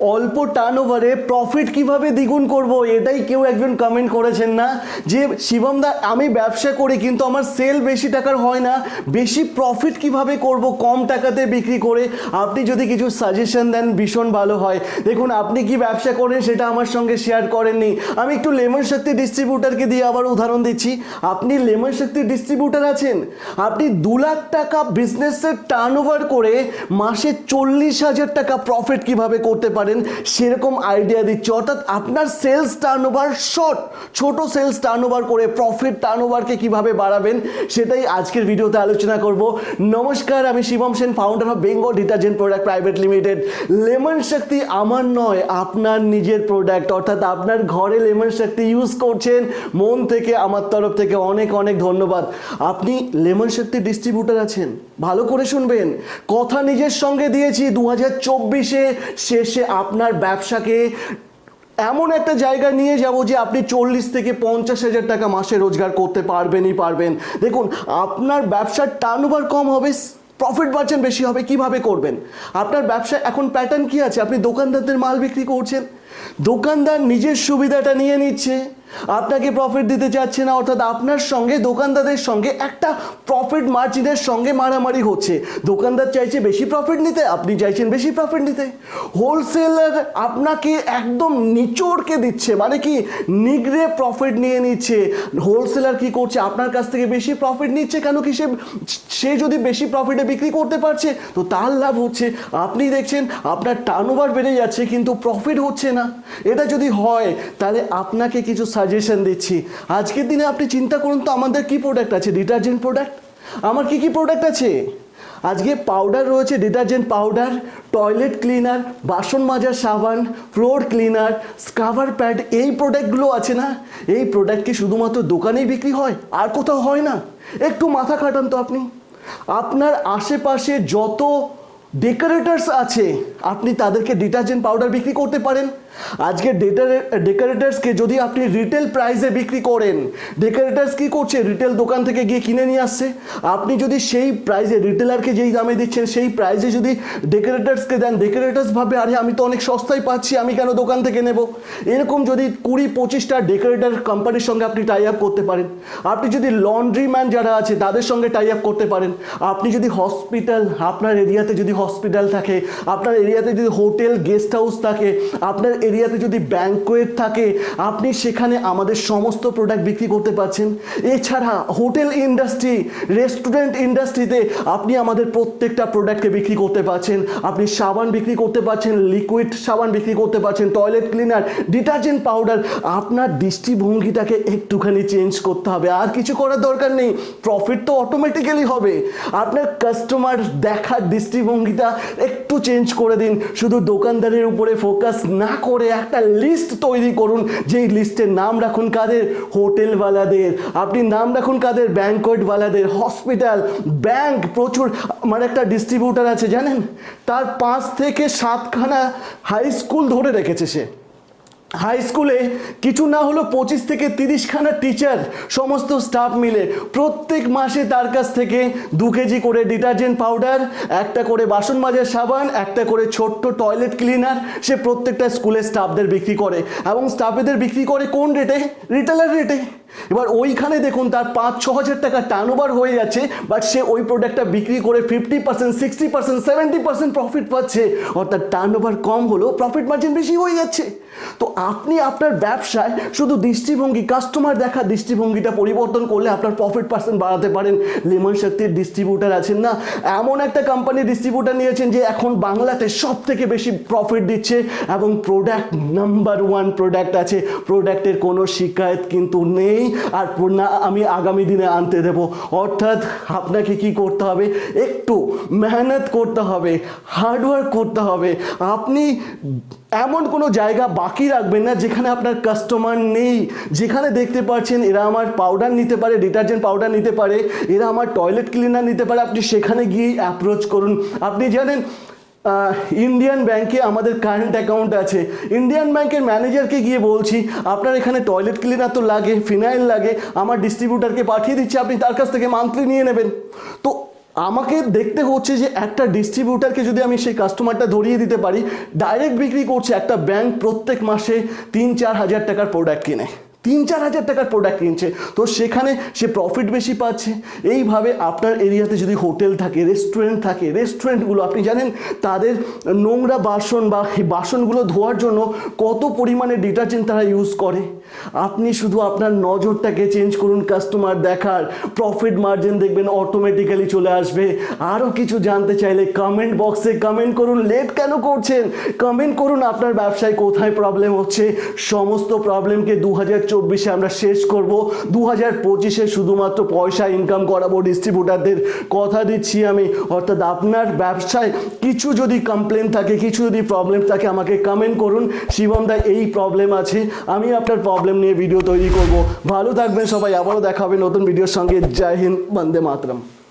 অল্প টার্ন ওভারে প্রফিট কীভাবে দ্বিগুণ করব, এটাই কেউ একজন কমেন্ট করেছেন না। যে শিবম দা, আমি ব্যবসা করি, কিন্তু আমার সেল বেশি টাকার হয় না। বেশি প্রফিট কীভাবে করব, কম টাকাতে বিক্রি করে, আপনি যদি কিছু সাজেশন দেন, ভীষণ ভালো হয়। দেখুন, আপনি কি ব্যবসা করেন, সেটা আমার সঙ্গে শেয়ার করেননি। আমি একটু লেমন শক্তি ডিস্ট্রিবিউটারকে দিয়ে আবার উদাহরণ দিচ্ছি। আপনি লেমন শক্তি ডিস্ট্রিবিউটার আছেন? আপনি দু লাখ টাকা বিজনেসের টার্ন করে মাসে চল্লিশ হাজার টাকা প্রফিট কীভাবে করতে পারেন? সেরকম আইডিয়া দিচ্ছে। অর্থাৎ আপনার সেলস টার্ন ওভার শর্ট ছোট সেলস টার্ন ওভার করে প্রফিট টার্ন ওভারকে কীভাবে বাড়াবেন, সেটাই আজকের ভিডিওতে আলোচনা করব। নমস্কার, আমি Shivam Sen founder of Bengal detergent product private limited lemon Shakti আমার নয়, আপনার নিজের প্রোডাক্ট অর্থাৎ আপনার ঘরে লেমন শক্তি ইউজ করছেন, মন থেকে, আমার তরফ থেকে অনেক অনেক ধন্যবাদ। আপনি লেমন শক্তি ডিস্ট্রিবিউটার আছেন? ভালো করে শুনবেন। কথা নিজের সঙ্গে দিয়েছি দু হাজার চব্বিশে শেষে আপনার ব্যবসাকে এমন একটা জায়গা নিয়ে যাব যে আপনি চল্লিশ থেকে পঞ্চাশ হাজার টাকা মাসে রোজগার করতে পারবেনই পারবেন। দেখুন, আপনার ব্যবসার টার্ন কম হবে প্রফিট মার্জিন বেশি হবে, কীভাবে করবেন? আপনার ব্যবসা এখন প্যাটার্ন কি আছে? আপনি দোকানদারদের মাল বিক্রি করছেন। দোকানদার নিজের সুবিধাটা নিয়ে নিচ্ছে। আপনাকে প্রফিট দিতে চাচ্ছে না, অর্থাৎ আপনার সঙ্গে দোকানদারের সঙ্গে একটা প্রফিট মার্জিনের সঙ্গে মারামারি হচ্ছে। দোকানদার চাইছে বেশি প্রফিট নিতে, আপনি চাইছেন বেশি প্রফিট নিতে। হোলসেলার আপনাকে একদম নিচোড়কে দিচ্ছে মানে কি, নিগড়ে প্রফিট নিয়ে নিচ্ছে। হোলসেলার কি করছে, আপনার কাছ থেকে বেশি প্রফিট নিচ্ছে কেন কি সে সে যদি বেশি প্রফিটে বিক্রি করতে পারছে, তো তার লাভ হচ্ছে। আপনি দেখছেন, আপনার টার্ন বেড়ে যাচ্ছে, কিন্তু প্রফিট হচ্ছে না। এটা যদি হয়, তাহলে আপনাকে কিছু সাজেশন দিচ্ছি। আজকের দিনে আপনি চিন্তা করুন তো আমাদের কি প্রোডাক্ট আছে? ডিটারজেন্ট প্রোডাক্ট আমার কি কি প্রোডাক্ট আছে? আজকে পাউডার রয়েছে ডিটারজেন্ট পাউডার টয়লেট ক্লিনার বাসন মাজার সাবান ফ্লোর ক্লিনার স্কাভার প্যাড এই প্রোডাক্টগুলো আছে না? এই প্রোডাক্ট কি শুধুমাত্র দোকানেই বিক্রি হয়? আর কোথাও হয় না? একটু মাথা খাটান তো আপনি। আপনার আশেপাশে যত ডেকোরেটার্স আছে। আপনি তাদেরকে ডিটারজেন্ট পাউডার বিক্রি করতে পারেন। আজকে ডেকোরেটার্সকে যদি আপনি রিটেল প্রাইসে বিক্রি করেন ডেকোরেটার্স কি করছে? রিটেল দোকান থেকে গিয়ে কিনে নিয়ে আসছে। আপনি যদি সেই প্রাইসে রিটেলারকে যেই দামে দিচ্ছেন, সেই প্রাইসে যদি ডেকোরেটার্সকে দেন ডেকোরেটার্স ভাবে, আরে, আমি তো অনেক সস্তায় পাচ্ছি, আমি কেন দোকান থেকে নেব? এরকম যদি কুড়ি পঁচিশটা ডেকোরেটার কোম্পানির সঙ্গে আপনি টাই আপ করতে পারেন। আপনি যদি লন্ড্রি ম্যান যারা আছে, তাদের সঙ্গে টাই আপ করতে পারেন। আপনি যদি হসপিটাল আপনার এরিয়াতে যদি হসপিটাল থাকে, আপনার এরিয়াতে যদি হোটেল গেস্ট হাউস থাকে, আপনার এরিয়াতে যদি ব্যাঙ্কোয়েট থাকে, আপনি সেখানে আমাদের সমস্ত প্রোডাক্ট বিক্রি করতে পারছেন। এছাড়া হোটেল ইন্ডাস্ট্রি রেস্টুরেন্ট ইন্ডাস্ট্রিতে আপনি আমাদের প্রত্যেকটা প্রোডাক্টকে বিক্রি করতে পারছেন। আপনি সাবান বিক্রি করতে পারছেন লিকুইড সাবান বিক্রি করতে পারছেন টয়লেট ক্লিনার ডিটারজেন্ট পাউডার আপনার দৃষ্টিভঙ্গিটাকে একটুখানি চেঞ্জ করতে হবে। আর কিছু করার দরকার নেই প্রফিট তো অটোমেটিক্যালি হবে। আপনার কাস্টমার দেখার দৃষ্টিভঙ্গিটা একটু চেঞ্জ করে দিন। শুধু দোকানদারের উপরে ফোকাস না করে একটা লিস্ট তৈরি করুন, যেই লিস্টের নাম রাখুন কাদের? হোটেলওয়ালাদের। আপনি নাম রাখুন কাদের? ব্যাঙ্কওয়েটওয়ালাদের হসপিটাল ব্যাংক প্রচুর আমার একটা ডিস্ট্রিবিউটার আছে, জানেন? তার পাঁচ থেকে সাতখানা হাই স্কুল ধরে রেখেছে সে। হাই স্কুলে কিছু না হলো পঁচিশ থেকে তিরিশখানা টিচার সমস্ত স্টাফ মিলে প্রত্যেক মাসে তার কাছ থেকে দু কেজি করে ডিটারজেন্ট পাউডার একটা করে বাসন মাজার সাবান, একটা করে ছোট্ট টয়লেট ক্লিনার সে প্রত্যেকটা স্কুলের স্টাফদের বিক্রি করে। এবং স্টাফেদের বিক্রি করে কোন রেটে রিটেলার রেটে এবার ওইখানে দেখুন তার পাঁচ, ছ হাজার টাকা টার্ন ওভার হয়ে যাচ্ছে বাট সে ওই প্রোডাক্টটা বিক্রি করে fifty percent sixty percent seventy percent profit পাচ্ছে। অর্থাৎ টার্ন ওভার কম হলেও প্রফিট মার্জিন বেশি হয়ে যাচ্ছে। তো আপনি আপনার ব্যবসায় শুধু দৃষ্টিভঙ্গি কাস্টমার দেখা দৃষ্টিভঙ্গিটা পরিবর্তন করলে আপনার প্রফিট পার্সেন্ট বাড়াতে পারেন। লেমন শক্তির ডিস্ট্রিবিউটার আছেন না? এমন একটা কোম্পানি ডিস্ট্রিবিউটার নিয়েছেন যে এখন বাংলাতে সব থেকে বেশি প্রফিট দিচ্ছে এবং প্রোডাক্ট নাম্বার ওয়ান প্রোডাক্ট আছে। প্রোডাক্টের কোনো শিকায়ত কিন্তু নেই। আর না আমি আগামী দিনে আনতে দেব। অর্থাৎ আপনাকে কি করতে হবে? একটু মেহনত করতে হবে হার্ডওয়ার্ক করতে হবে। আপনি এমন কোনো জায়গা বাকি রাখবেন না যেখানে আপনার কাস্টমার নেই। যেখানে দেখতে পাচ্ছেন এরা আমার পাউডার নিতে পারে ডিটারজেন্ট পাউডার নিতে পারে, এরা আমার টয়লেট ক্লিনার নিতে পারে। আপনি সেখানে গিয়ে অ্যাপ্রোচ করুন। আপনি জানেন ইন্ডিয়ান ব্যাংকে আমাদের কারেন্ট অ্যাকাউন্ট আছে। ইন্ডিয়ান ব্যাংকের ম্যানেজারকে গিয়ে বলছি, আপনার এখানে টয়লেট ক্লিনার তো লাগে ফিনাইল লাগে, আমার ডিস্ট্রিবিউটারকে পাঠিয়ে দিচ্ছি, আপনি তার কাছ থেকে মান্থলি নিয়ে নেবেন। তো আমাকে দেখতে হচ্ছে যে একটা ডিস্ট্রিবিউটারকে যদি আমি সেই কাস্টমারটা ধরিয়ে দিতে পারি ডাইরেক্ট বিক্রি করছে একটা ব্যাংক প্রত্যেক মাসে তিন চার হাজার টাকার প্রোডাক্ট কিনে। তিন, চার হাজার টাকার প্রোডাক্ট কিনছে। তো সেখানে সে প্রফিট বেশি পাচ্ছে। এইভাবে আপনার এরিয়াতে যদি হোটেল থাকে রেস্টুরেন্ট থাকে রেস্টুরেন্টগুলো আপনি জানেন, তাদের নোংরা বাসন বা বাসনগুলো ধোয়ার জন্য কত পরিমাণে ডিটারজেন্ট তারা ইউজ করে। আপনি শুধু আপনার নজরটাকে চেঞ্জ করুন কাস্টমার দেখার। প্রফিট মার্জিন দেখবেন অটোমেটিক্যালি চলে আসবে। আরও কিছু জানতে চাইলে কমেন্ট বক্সে কমেন্ট করুন। লেট কেন করছেন? কমেন্ট করুন আপনার ব্যবসায় কোথায় প্রবলেম হচ্ছে। সমস্ত প্রবলেমকে দু হাজার চব্বিশে আমরা শেষ করব। দু হাজার পঁচিশে শুধুমাত্র পয়সা ইনকাম করাবো ডিস্ট্রিবিউটারদের কথা দিচ্ছি আমি, অর্থাৎ আপনার ব্যবসায় কিছু যদি কমপ্লেন থাকে, কিছু যদি প্রবলেম থাকে, আমাকে কমেন্ট করুন। শিবম দা, এই প্রবলেম আছে। আমি আপনার প্রবলেম নিয়ে ভিডিও তৈরি করব। ভালো থাকবেন সবাই, আবারও দেখা হবে নতুন ভিডিওর সঙ্গে। জয় হিন্দ, বন্দে মাতরম।